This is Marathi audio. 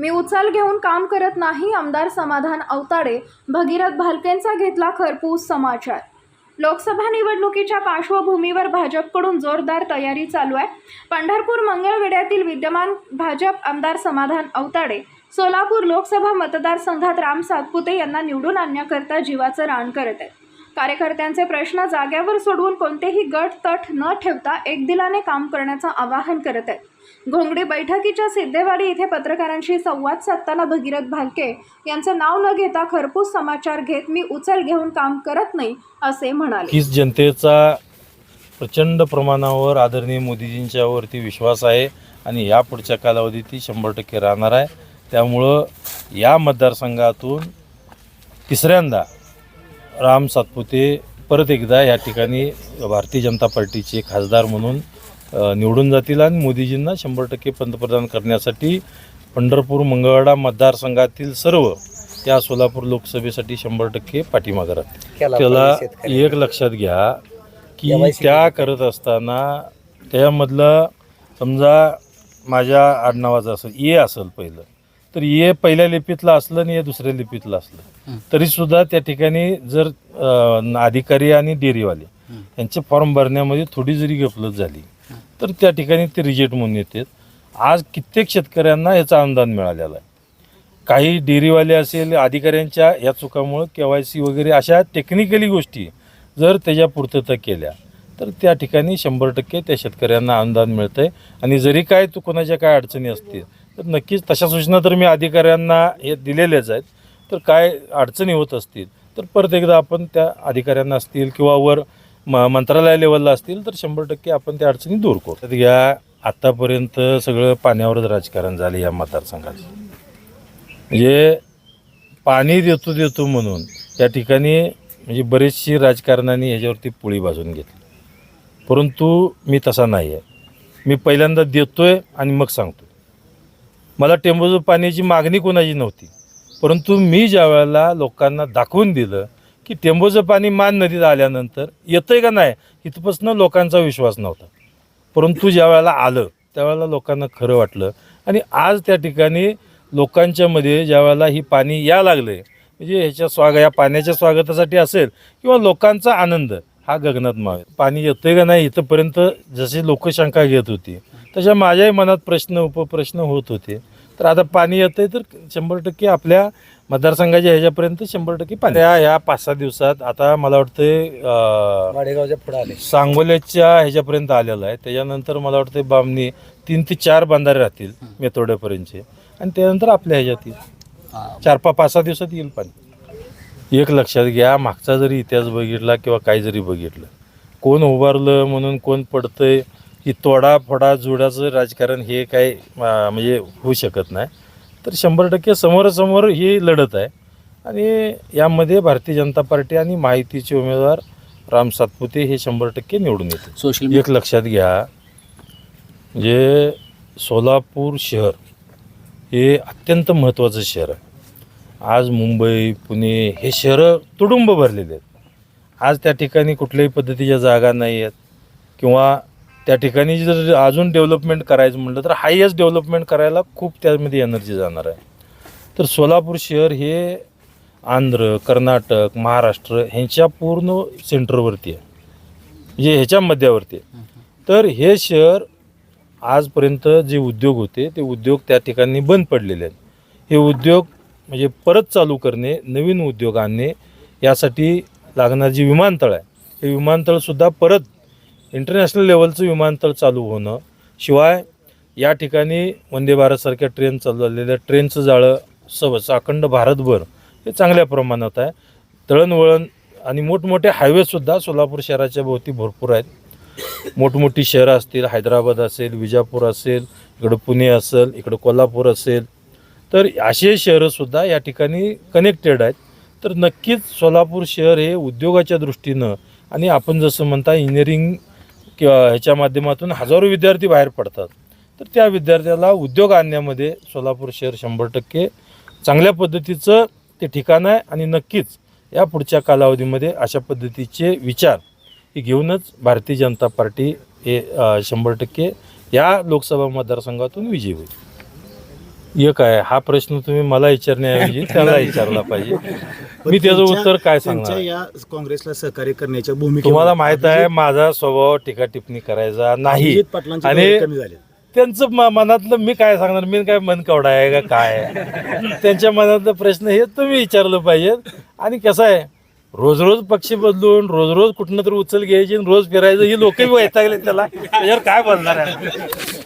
मी उचल घेऊन काम करत नाही आमदार समाधान अवताडे भगीरथ भालकेंचा घेतला खरपूस समाचार. लोकसभा निवडणुकीच्या पार्श्वभूमीवर भाजपकडून जोरदार तयारी चालू आहे. पंढरपूर मंगळवेढ्यातील विद्यमान भाजप आमदार समाधान अवताडे सोलापूर लोकसभा मतदारसंघात राम सातपुते यांना निवडून आणण्याकरता जीवाचं रान करत आहेत. कार्यकर्त्यांचे प्रश्न जाग्यावर सोडवून कोणतेही गट तट न ठेवता एकदिलाने काम करण्याचं आवाहन करत आहेत. घोंगडे बैठकीच्या सिद्धेवाडी इथे पत्रकारांशी संवाद साधताना भगीरथ भालके यांचं नाव न घेता खरपूस समाचार घेत मी उचल घेऊन काम करत नाही असे म्हणाले. हीच जनतेचा प्रचंड प्रमाणावर आदरणीय मोदीजींच्यावरती विश्वास आहे आणि या पुढच्या कालावधीत ती शंभर टक्के राहणार आहे. त्यामुळं या मतदारसंघातून तिसऱ्यांदा राम सातपुते परत एकदा या ठिकाणी भारतीय जनता पार्टीचे खासदार म्हणून निवडून जातील आणि मोदीजींना शंभर टक्के पंतप्रधान करण्यासाठी पंढरपूर मंगळवेढा मतदारसंघातील सर्व त्या सोलापूर लोकसभेसाठी शंभर टक्के पाठीमागं राहतील. त्याला एक लक्षात घ्या की त्या करत असताना त्यामधलं समजा माझ्या आडनावाचं असेल ए असेल पहिलं तर ए पहिल्या लिपीतलं असलं आणि ए दुसऱ्या लिपीतलं असलं. तरीसुद्धा त्या ठिकाणी जर अधिकारी आणि डेअरीवाले त्यांचे फॉर्म भरण्यामध्ये थोडी जरी गफलत झाली तर त्या ठिकाणी ते रिजेक्ट म्हणून येतात. आज कित्येक शेतकऱ्यांना याचा अनुदान मिळालेला आहे. काही डेअरीवाले असेल अधिकाऱ्यांच्या या चुकामुळं के वाय सी वगैरे अशा टेक्निकली गोष्टी जर त्याच्या पूर्तता केल्या तर त्या ठिकाणी शंभर टक्के त्या शेतकऱ्यांना अनुदान मिळतं आहे आणि जरी काय तू कोणाच्या काय अडचणी असतील तर नक्कीच तशा सूचना तर मी अधिकाऱ्यांना हे दिलेल्याच आहेत. तर काय अडचणी होत असतील तर परत एकदा आपण त्या अधिकाऱ्यांना असतील किंवा वर म मंत्रालय लेवलला असतील तर शंभर टक्के आपण त्या अडचणी दूर करू. तर या आत्तापर्यंत सगळं पाण्यावरच राजकारण झालं या मतदारसंघात म्हणजे पाणी देतो देतो म्हणून त्या ठिकाणी म्हणजे बरेचशी राजकारणाने ह्याच्यावरती पोळी भाजून घेतली. परंतु मी तसा नाही आहे मी पहिल्यांदा देतो आहे आणि मग सांगतो मला टेंबोजो पाण्याची मागणी कोणाची नव्हती. परंतु मी ज्या वेळेला लोकांना दाखवून दिलं की टेंबूचं पाणी मान नदीत आल्यानंतर येतंय का नाही इथपासून लोकांचा विश्वास नव्हता. परंतु ज्या वेळेला आलं त्यावेळेला लोकांना खरं वाटलं. आणि आज त्या ठिकाणी लोकांच्यामध्ये ज्या वेळेला ही पाणी या लागलं आहे म्हणजे ह्याच्या स्वाग या पाण्याच्या स्वागतासाठी असेल किंवा लोकांचा आनंद हा गगनात मावे पाणी येतंय का नाही इथंपर्यंत जशी लोक शंका घेत होती तशा माझ्याही मनात प्रश्न उपप्रश्न होत होते. तर आता पाणी येतंय तर शंभर टक्के आपल्या मतदारसंघाच्या ह्याच्यापर्यंत शंभर टक्के पाणी या ह्या पाच सहा दिवसात आता मला वाटतंय अं, वाडेगावच्या पुढे आले. सांगोल्याच्या ह्याच्यापर्यंत आलेलं आहे. त्याच्यानंतर मला वाटतं बामणी तीन ते चार बांधारे राहतील मेथोड्यापर्यंतचे आणि त्यानंतर आपल्या ह्याच्यात येईल. चार पाच पाच सहा दिवसात येईल पाणी. एक लक्षात घ्या मागचा जरी इतिहास बघितला किंवा काही जरी बघितलं कोण उभारलं म्हणून कोण पडतंय ही तोडा फोडा जुडाचं राजकारण हे काय म्हणजे होऊ शकत नाही. तर शंभर टक्के समोरासमोर ही लढत आहे. आणि यामध्ये भारतीय जनता पार्टी आणि माहितीचे उमेदवार राम सातपुते हे शंभर टक्के निवडून येते सोशल एक लक्षात घ्या म्हणजे सोलापूर शहर हे अत्यंत महत्त्वाचं शहर आहे. आज मुंबई पुणे हे शहरं तुडुंब भरलेले आहेत. आज त्या ठिकाणी कुठल्याही पद्धतीच्या जागा नाही आहेत. किंवा त्या ठिकाणी जर अजून डेव्हलपमेंट करायचं म्हटलं तर हायएस्ट डेव्हलपमेंट करायला खूप त्यामध्ये एनर्जी जाणार आहे. तर सोलापूर शहर हे आंध्र कर्नाटक महाराष्ट्र ह्यांच्या पूर्ण सेंटरवरती आहे. म्हणजे ह्याच्या मध्यावरती आहे. तर हे शहर आजपर्यंत जे उद्योग होते ते उद्योग त्या ठिकाणी बंद पडलेले आहेत. हे उद्योग म्हणजे परत चालू करणे नवीन उद्योग आणणे यासाठी लागणारं जे विमानतळ आहे हे विमानतळसुद्धा परत इंटरनॅशनल लेवलचं विमानतळ चालू होणं. शिवाय या ठिकाणी वंदे भारतसारख्या ट्रेन चालवलेल्या ट्रेनचं जाळं सवच अखंड भारतभर हे चांगल्या प्रमाणात आहे. दळणवळण आणि मोठमोठे हायवेसुद्धा सोलापूर शहराच्या भोवती भरपूर आहेत. मोठमोठी शहरं असतील हैदराबाद असेल विजापूर असेल इकडं पुणे असेल इकडं कोल्हापूर असेल तर असे शहरंसुद्धा या ठिकाणी कनेक्टेड आहेत. तर नक्कीच सोलापूर शहर हे उद्योगाच्या दृष्टीनं आणि आपण जसं म्हणता इंजिनिअरिंग किंवा ह्याच्या माध्यमातून हजारो विद्यार्थी बाहेर पडतात. तर त्या विद्यार्थ्याला उद्योग आणण्यामध्ये सोलापूर शहर शंभर टक्के चांगल्या पद्धतीचं ते ठिकाण आहे आणि नक्कीच या पुढच्या कालावधीमध्ये अशा पद्धतीचे विचार हे घेऊनच भारतीय जनता पार्टी हे शंभर टक्के या लोकसभा मतदारसंघातून विजयी होईल. एक आहे हा प्रश्न तुम्ही मला विचारण्याऐवजी त्याला विचारला पाहिजे. मी त्याचं उत्तर काय सांगणार? या काँग्रेसला सहकार्य करण्याच्या भूमिकेवर तुम्हाला माहीत आहे माझा स्वभाव टीका टिप्पणी करायचा नाही. आणि त्यांचं मनातलं मी काय सांगणार? मी काय मन कवडा आहे का काय? त्यांच्या मनातलं प्रश्न हे तुम्ही विचारलं पाहिजेत आणि कसं आहे रोज रोज पक्षी बदलून रोज रोज कुठनं तरी उचल घ्यायची आणि रोज फिरायचं ही लोकही वैतागले त्याला. त्याच्यावर काय बोलणार आहे?